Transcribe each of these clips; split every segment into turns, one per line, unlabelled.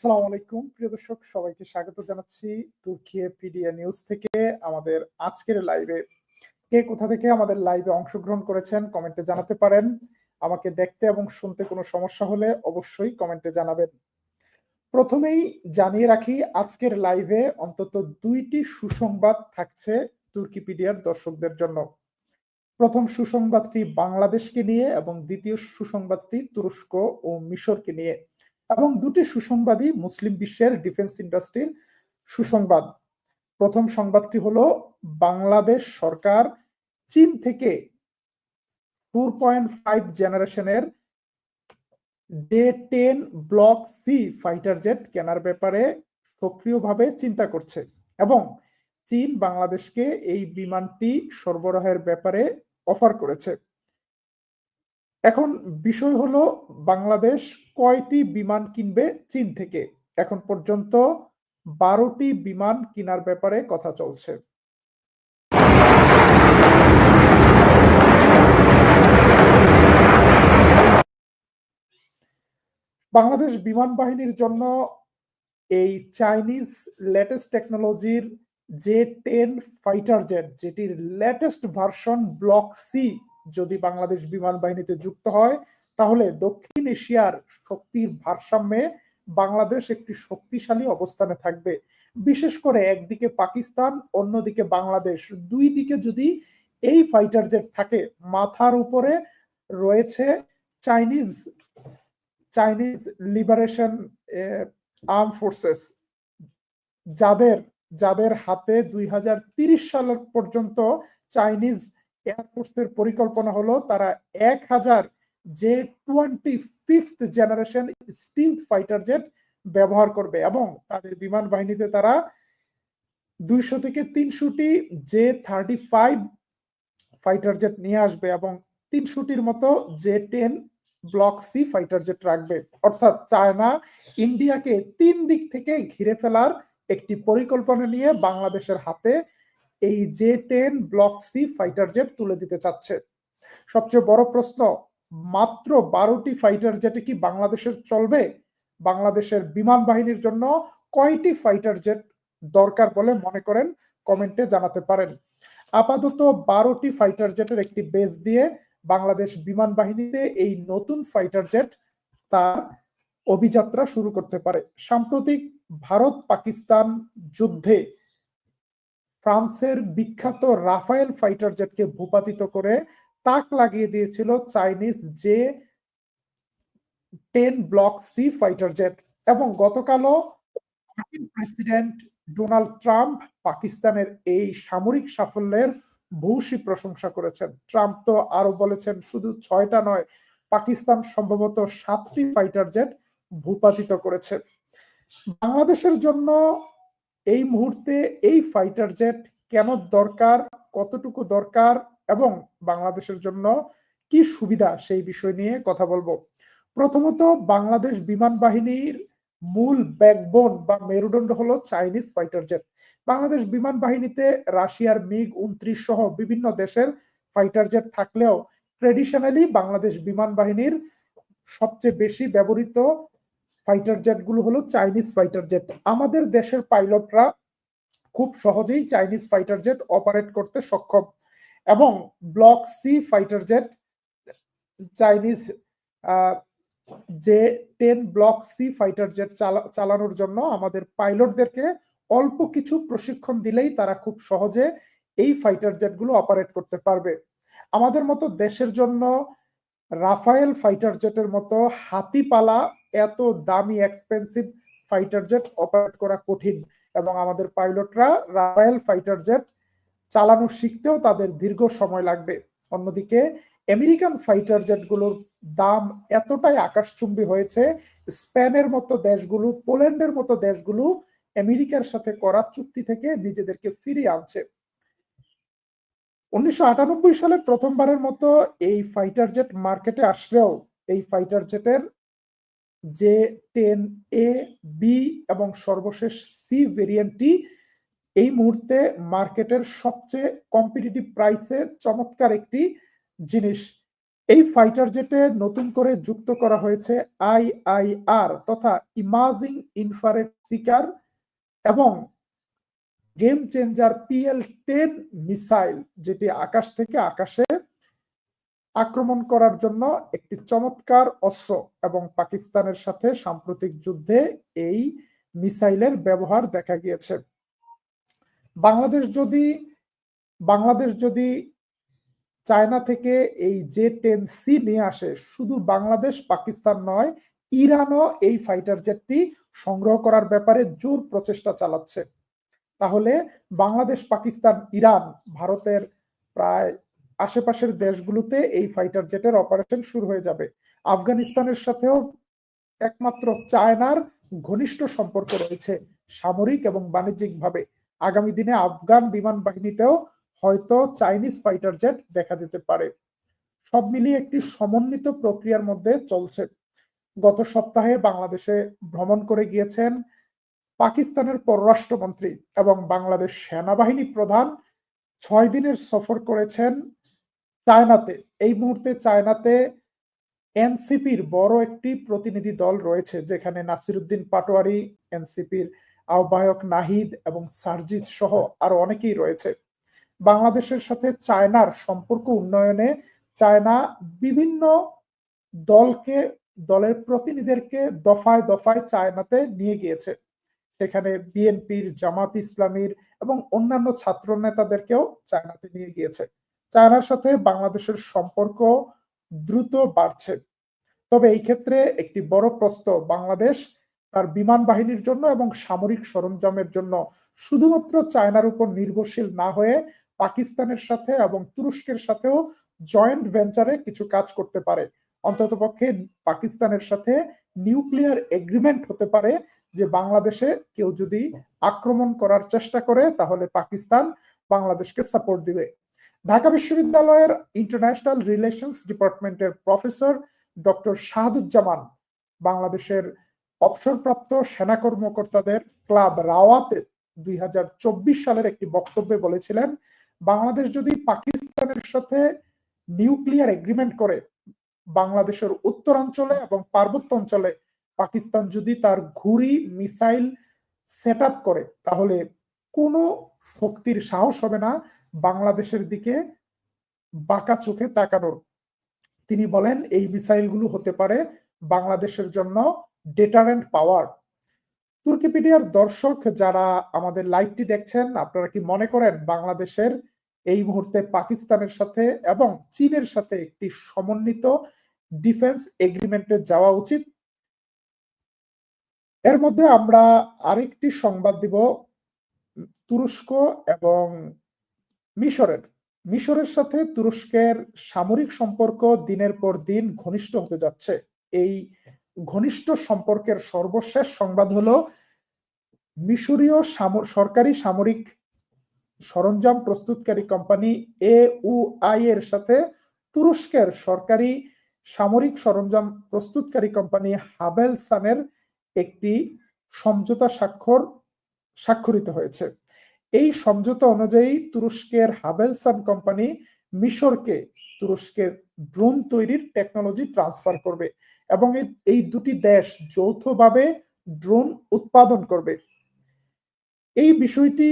আসসালামু আলাইকুম। প্রিয় দর্শক, সবাইকে স্বাগত জানাচ্ছি তুর্কিয়ে পিডিয়া নিউজ থেকে। আমাদের আজকের লাইভে কে কোথা থেকে আমাদের লাইভে অংশগ্রহণ করেছেন কমেন্টে জানাতে পারেন। আমাকে দেখতে এবং শুনতে কোনো সমস্যা হলে অবশ্যই কমেন্টে জানাবেন। প্রথমেই জানিয়ে রাখি, আজকের লাইভে অন্তত দুইটি সুসংবাদ থাকছে তুর্কিপিডিয়ার দর্শকদের জন্য। প্রথম সুসংবাদটি বাংলাদেশকে নিয়ে এবং দ্বিতীয় সুসংবাদটি তুরস্ক ও মিশরকে নিয়ে। এবং দুটি সুসংবাদই মুসলিম বিশ্বের ডিফেন্স ইন্ডাস্ট্রির সুসংবাদ। প্রথম সংবাদটি হলো, বাংলাদেশ সরকার চীন থেকে ফোর পয়েন্ট ফাইভ জেনারেশনের J ten block C fighter jet কেনার ব্যাপারে সক্রিয়ভাবে চিন্তা করছে এবং চীন বাংলাদেশকে এই বিমানটি সরবরাহের ব্যাপারে অফার করেছে। এখন বিষয় হলো বাংলাদেশ কয়টি বিমান কিনবে চীন থেকে? এখন পর্যন্ত বারোটি বিমান কেনার ব্যাপারে কথা চলছে। বাংলাদেশ বিমান বাহিনীর জন্য এই চাইনিজ লেটেস্ট টেকনোলজির জে টেন ফাইটার জেট, যেটির লেটেস্ট ভার্সন ব্লক সি যদি বাংলাদেশ বিমান বাহিনীতে যুক্ত হয়, তাহলে দক্ষিণ এশিয়ার শক্তির ভারসাম্যে বাংলাদেশ একটি শক্তিশালী অবস্থানে থাকবে। বিশেষ করে একদিকে পাকিস্তান, অন্যদিকে বাংলাদেশ। দুই দিকে যদি এই ফাইটার জেট থাকে, মাথার উপরে রয়েছে Chinese Chinese liberation arm forces যাদের যাদের হাতে দুই সাল পর্যন্ত চাইনিজ এয়ারফোর্সের পরিকল্পনা হলো তারা এক হাজার যে twenty fifth generation stealth fighter jet ব্যবহার করবে এবং তাদের বিমান বাহিনীতে তারা দুইশো থেকে তিনশোটি J thirty five fighter jet নিয়ে আসবে এবং তিনশোটির মতো J ten block C fighter jet রাখবে। অর্থাৎ চায়না ইন্ডিয়াকে তিন দিক থেকে ঘিরে ফেলার একটি পরিকল্পনা নিয়ে বাংলাদেশের হাতে এই J ten block C fighter jet তুলে দিতে চাচ্ছে। সবচেয়ে বড় প্রশ্ন, মাত্র বারোটি ফাইটার জেটে কি বাংলাদেশের চলবে? বাংলাদেশের বিমান বাহিনীর জন্য কয়টি ফাইটার জেট দরকার বলে মনে করেন? কমেন্টে জানাতে পারেন। আপাতত বারোটি ফাইটার জেটের একটি বেস দিয়ে বাংলাদেশ বিমান বাহিনীতে এই নতুন ফাইটার জেট তার অভিযাত্রা শুরু করতে পারে। সাম্প্রতিক ভারত পাকিস্তান যুদ্ধে ফ্রান্সের বিখ্যাত রাফায়েল ফাইটার জেটকে ভূপাতিত করে তাক লাগিয়ে দিয়েছিল Chinese J ten block C fighter jet. এবং গতকালও প্রেসিডেন্ট ডোনাল্ড ট্রাম্প পাকিস্তানের এই সামরিক সাফল্যের ভূষী প্রশংসা করেছেন। ট্রাম্প তো আরও বলেছেন, শুধু ছয়টা নয়, পাকিস্তান সম্ভবত সাতটি ফাইটার জেট ভূপাতিত করেছে। বাংলাদেশের জন্য এই মুহূর্তে এই ফাইটার জেট কেন দরকার, কতটুকু দরকার এবং বাংলাদেশের জন্য কি সুবিধা সেই বিষয় নিয়ে কথা বলব। প্রথমত বাংলাদেশ বিমান বাহিনীর মূল ব্যাকবোন বা মেরুদণ্ড হলো চাইনিজ ফাইটার জেট বাংলাদেশ বিমান বাহিনীতে রাশিয়ার মিগ উনত্রিশ সহ বিভিন্ন দেশের ফাইটার জেট থাকলেও ট্রেডিশনালি বাংলাদেশ বিমান বাহিনীর সবচেয়ে বেশি ব্যবহৃত ফাইটার জেটগুলো হলো চাইনিজ ফাইটার জেট আমাদের দেশের পাইলটরা খুব সহজেই চাইনিজ ফাইটার জেট অপারেট করতে সক্ষম এবং block C fighter jet Chinese J ten block C fighter jet চালানোর জন্য আমাদের পাইলটদেরকে অল্প কিছু প্রশিক্ষণ দিলেই তারা খুব সহজে এই ফাইটার জেটগুলো অপারেট করতে পারবে। আমাদের মতো দেশের জন্য রাফায়েল ফাইটার জেটের মতো হাতিপালা এত দামি এক্সপেন্সিভ ফাইটার জেট অপারেট করা কঠিন এবং আমাদের পাইলটরা রাফায়েল ফাইটার জেট চালানো শিখতেও তাদের দীর্ঘ সময় লাগবে। অন্যদিকে আমেরিকান ফাইটার জেটগুলোর দাম এতটাই আকাশচুম্বী হয়েছে, স্পেনের মতো দেশগুলো, পোল্যান্ডের মতো দেশগুলো আমেরিকার সাথে করা চুক্তি থেকে নিজেদেরকে ফিরিয়ে আনছে। উনিশশো আটানব্বই সালে প্রথমবারের মতো এই ফাইটার জেট মার্কেটে আসলেও এই ফাইটার জেটের যে টেন এ বি এবং সর্বশেষ সি ভেরিয়েন্টটি এই মুহূর্তে মার্কেটের সবচেয়ে কম্পিটিটিভ প্রাইসে চমৎকার একটি জিনিস। এই ফাইটার জেটে নতুন করে যুক্ত করা হয়েছে আইআইআর তথা ইমাজিং ইনফারেট সিকার এবং game changer PL ten missile যেটি আকাশ থেকে আকাশে আক্রমণ করার জন্য একটি চমৎকার অস্ত্র এবং পাকিস্তানের সাথে সাম্প্রতিক যুদ্ধে এই মিসাইলের ব্যবহার দেখা গিয়েছে। বাংলাদেশ যদি বাংলাদেশ যদি চায়না থেকে এই জে টেন সি নিয়ে আসে, শুধু বাংলাদেশ, পাকিস্তান নয়, ইরানও এই ফাইটার জেটটি সংগ্রহ করার ব্যাপারে জোর প্রচেষ্টা চালাচ্ছে। তাহলে বাংলাদেশ, পাকিস্তান, ইরান ভারতের প্রায় আশেপাশের দেশগুলোতে এই ফাইটার জেটের অপারেশন শুরু হয়ে যাবে। আফগানিস্তানের সাথেও একমাত্র চায়নার ঘনিষ্ঠ সম্পর্ক রয়েছে সামরিক এবং বাণিজ্যিকভাবে। আগামী দিনে আফগান বিমান বাহিনীতেও হয়তো চাইনিজ ফাইটার জেট দেখা যেতে পারে। সব মিলিয়ে একটি সমন্বিত প্রক্রিয়ার মধ্যে চলছে। গত সপ্তাহে বাংলাদেশে ভ্রমণ করে গিয়েছেন পাকিস্তানের পররাষ্ট্রমন্ত্রী এবং বাংলাদেশ সেনাবাহিনী প্রধান। ছয় দিনের সফর করেছেন চায়নাতে। এই মুহূর্তে চায়নাতে এনসিপির বড় একটি প্রতিনিধি দল রয়েছে, যেখানে নাসিরুদ্দিন পাটোয়ারি, এনসিপির আহ্বায়ক নাহিদ এবং সারজিৎ সহ আরও অনেকেই রয়েছে। বাংলাদেশের সাথে চায়নার সম্পর্ক উন্নয়নে চায়না বিভিন্ন দলকে, দলের প্রতিনিধিদেরকে দফায় দফায় চায়নাতে নিয়ে গিয়েছে। সেখানে বিএনপির জামাত ইসলামীর এবং অন্যান্য ছাত্র নেতাদেরকেও চায়নাতে নিয়ে গিয়েছে। চায়নার সাথে বাংলাদেশের সম্পর্ক দ্রুত বাড়ছে। তবে এই ক্ষেত্রে একটি বড় প্রশ্ন, বাংলাদেশ তার বিমান বাহিনীর জন্য এবং সামরিক সরঞ্জামের জন্য শুধুমাত্র চায়নার উপর নির্ভরশীল না হয়ে পাকিস্তানের সাথে এবং তুরস্কের সাথেও জয়েন্ট ভেঞ্চারে কিছু কাজ করতে পারে। অন্তত পক্ষে পাকিস্তানের সাথে নিউক্লিয়ার এগ্রিমেন্ট হতে পারে যে বাংলাদেশে কেউ যদি আক্রমণ করার চেষ্টা করে, তাহলে পাকিস্তান বাংলাদেশকে সাপোর্ট দিবে। ঢাকা বিশ্ববিদ্যালয়ের ইন্টারন্যাশনাল রিলেশনস ডিপার্টমেন্টের প্রফেসর ডক্টর শাহাদুজ্জামান বাংলাদেশের অবসরপ্রাপ্ত সেনা কর্মকর্তাদের ক্লাব রাওয়াতে দুই হাজার চব্বিশ সালের একটি বক্তব্যে বলেছিলেন, বাংলাদেশ যদি পাকিস্তানের সাথে নিউক্লিয়ার এগ্রিমেন্ট করে, বাংলাদেশের উত্তরাঞ্চলে এবং পার্বত্য অঞ্চলে পাকিস্তান যদি তার ঘুরি মিসাইল সেট করে, তাহলে কোনো শক্তির সাহস হবে না। বাংলাদেশের দিকে বাঁকা চোখে তাকানোর। তিনি বলেন, এই মিসাইলগুলো হতে পারে বাংলাদেশের জন্য ডেটারেন্ট পাওয়ার তুর্কিপিডিয়ার দর্শক যারা আমাদের লাইভটি দেখছেন, আপনারা কি মনে করেন বাংলাদেশের এই মুহূর্তে পাকিস্তানের সাথে এবং চীনের সাথে একটি সমন্বিত ডিফেন্স এগ্রিমেন্টে যাওয়া উচিত? এর মধ্যে আমরা আরেকটি সংবাদ দিব। তুরস্ক এবং মিশরের মিশরের সাথে তুরস্কের সামরিক সম্পর্ক দিনের পর দিন ঘনিষ্ঠ হতে যাচ্ছে। এই ঘনিষ্ঠ সম্পর্কের সর্বশেষ সংবাদ হলো, মিশরীয় সরকারি সামরিক সরঞ্জাম প্রস্তুতকারী কোম্পানি এ আই এর সাথে তুরস্কের সরকারি সামরিক সরঞ্জাম প্রস্তুতকারী কোম্পানি হাবেলসানের একটি সমঝোতা স্বাক্ষর, স্বাক্ষরিত হয়েছে। এই সমঝোতা অনুযায়ী তুরস্কের হাবেলসান কোম্পানি মিশরকে তুরস্কের ড্রোন তৈরির টেকনোলজি ট্রান্সফার করবে এবং এই দুটি দেশ যৌথভাবে ড্রোন উৎপাদন করবে। এই বিষয়টি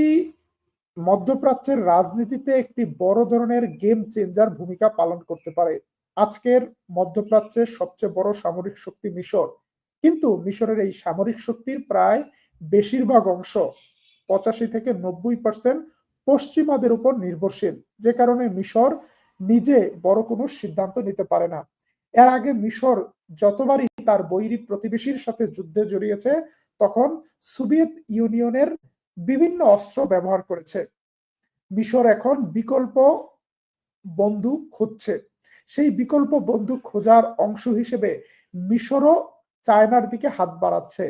মধ্যপ্রাচ্যের রাজনীতিতে একটি বড় ধরনের গেম চেঞ্জার ভূমিকা পালন করতে পারে। আজকের মধ্যপ্রাচ্যের সবচেয়ে বড় সামরিক শক্তি মিশর। কিন্তু মিশরের এই সামরিক শক্তির প্রায় বেশিরভাগ অংশ পঁচাশি থেকে নব্বই পার্সেন্ট পশ্চিমাদের উপর নির্ভরশীল, যে কারণে মিশর নিজে বড় কোনো সিদ্ধান্ত নিতে পারে না। এর আগে মিশর যতবারই তার বৈরী প্রতিবেশীর সাথে যুদ্ধে জড়িয়েছে, তখন সোভিয়েত ইউনিয়নের বিভিন্ন অস্ত্র ব্যবহার করেছে। মিশর এখন বিকল্প বন্দুক খুঁজছে। সেই বিকল্প বন্দুক খোঁজার অংশ হিসেবে মিশরও চায়নার দিকে হাত বাড়াচ্ছে।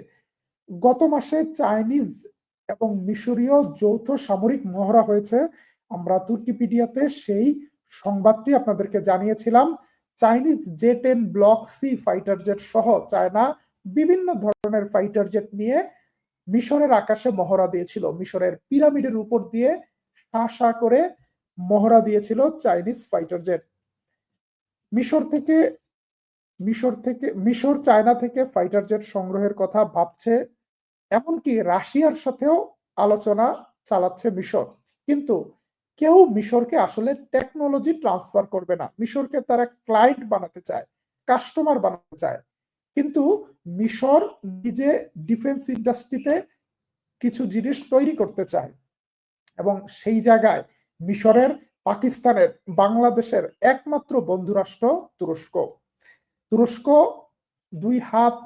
গত মাসে চাইনিজ এবং মিশরীয় যৌথ সামরিক মহড়া হয়েছে। আমরা তুর্কিপিডিয়াতে সেই সংবাদটি আপনাদেরকে জানিয়েছিলাম। Chinese J ten block C fighter jet সহ চায়না বিভিন্ন ধরনের ফাইটার জেট নিয়ে মিশরের আকাশে মহড়া দিয়েছিল। মিশরের পিরামিডের উপর দিয়ে শা করে মহড়া দিয়েছিল চাইনিজ ফাইটার জেট। মিশর থেকে মিশর থেকে, মিশর চায়না থেকে ফাইটার জেট সংগ্রহের কথা ভাবছে এমনকি রাশিয়ার সাথেও আলোচনা চালাচ্ছে মিশর। কিন্তু কেউ মিশরকে আসলে টেকনোলজি ট্রান্সফার করবে না। মিশরকে তারা ক্লায়েন্ট বানাতে চায় কাস্টমার বানাতে চায়। কিন্তু মিশর নিজে ডিফেন্স ইন্ডাস্ট্রিতে কিছু জিনিস তৈরি করতে চায় এবং সেই জায়গায় মিশরের, পাকিস্তানের, বাংলাদেশের একমাত্র বন্ধুরাষ্ট্র তুরস্ক। তুরস্ক দুই হাত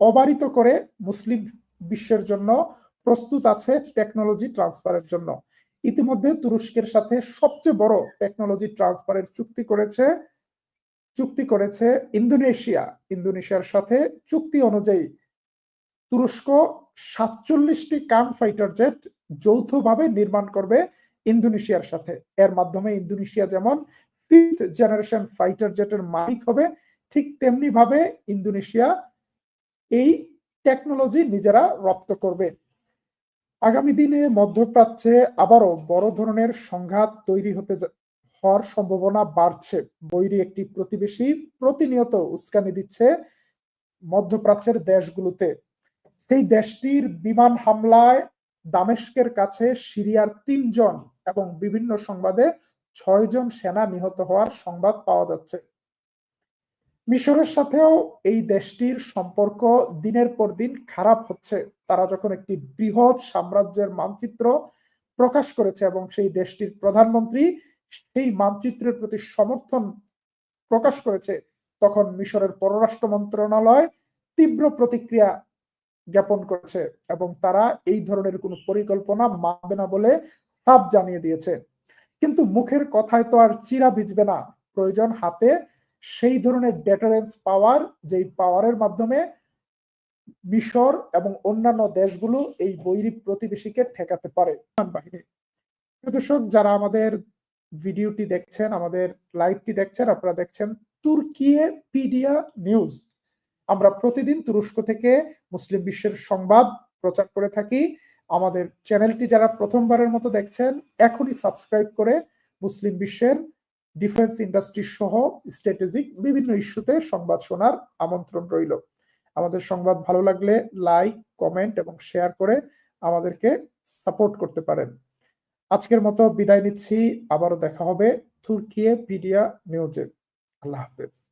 অবারিত করে মুসলিম বিশ্বের জন্য প্রস্তুত আছে টেকনোলজি ট্রান্সফারের জন্য। ইতিমধ্যে তুরস্কের সাথে সবচেয়ে বড় টেকনোলজি ট্রান্সফারের চুক্তি করেছে চুক্তি করেছে ইন্দোনেশিয়া। ইন্দোনেশিয়ার সাথে চুক্তি অনুযায়ী তুরস্ক সাতচল্লিশটি কান ফাইটার জেট যৌথভাবে নির্মাণ করবে ইন্দোনেশিয়ার সাথে। এর মাধ্যমে ইন্দোনেশিয়া যেমন ফিফথ জেনারেশন ফাইটার জেটের মালিক হবে, ঠিক তেমনি ভাবে ইন্দোনেশিয়া এই টেকনোলজি নিজেরা রপ্ত করবে। আগামী দিনে মধ্যপ্রাচ্যে আবারও বড় ধরনের সংঘাত তৈরি হতে হওয়ার সম্ভাবনা বাড়ছে। বৈরি একটি প্রতিবেশী প্রতিনিয়ত উস্কানি দিচ্ছে মধ্যপ্রাচ্যের দেশগুলোতে। সেই দেশটির বিমান হামলায় দামেস্কের কাছে সিরিয়ার তিনজন এবং বিভিন্ন সংবাদে ছয়জন সেনা নিহত হওয়ার সংবাদ পাওয়া যাচ্ছে। মিশরের সাথেও এই দেশটির সম্পর্ক দিনের পর দিন খারাপ হচ্ছে। তারা যখন একটি বৃহৎ সাম্রাজ্যের মানচিত্র প্রকাশ করেছে এবং সেই দেশটির প্রধানমন্ত্রী সেই মানচিত্রের প্রতি সমর্থন প্রকাশ করেছে, তখন মিশরের পররাষ্ট্র মন্ত্রণালয় তীব্র প্রতিক্রিয়া জ্ঞাপন করেছে এবং তারা এই ধরনের কোনো পরিকল্পনা মানবে না বলে সাপ জানিয়ে দিয়েছে। কিন্তু মুখের কথায় তো আর চিরা ভিজবে না। প্রয়োজন হাতে সেই ধরনের ডেটারেন্স পাওয়ার যেই পাওয়ারের মাধ্যমে মিশর এবং অন্যান্য দেশগুলো এই বৈরী প্রতিবেশীকে ঠেকাতে পারে। বাহিনী দর্শক, যারা আমাদের ভিডিওটি দেখছেন, আমাদের লাইভটি দেখছেন, আপনারা দেখছেন তুর্কিয়ে পিডিয়া নিউজ আমরা প্রতিদিন তুরস্ক থেকে মুসলিম বিশ্বের সংবাদ প্রচার করে থাকি। আমাদের চ্যানেলটি যারা প্রথমবারের মতো দেখছেন, এখনই সাবস্ক্রাইব করে মুসলিম বিশ্বের ডিফেন্স ইন্ডাস্ট্রি সহ স্ট্র্যাটেজিক বিভিন্ন ইস্যুতে সংবাদ শোনার আমন্ত্রণ রইল। আমাদের সংবাদ ভালো লাগলে লাইক, কমেন্ট এবং শেয়ার করে আমাদেরকে সাপোর্ট করতে পারেন। আজকের মতো বিদায় নিচ্ছি। আবারও দেখা হবে তুর্কিয়ে পিডিয়া নিউজে। আল্লাহ হাফেজ।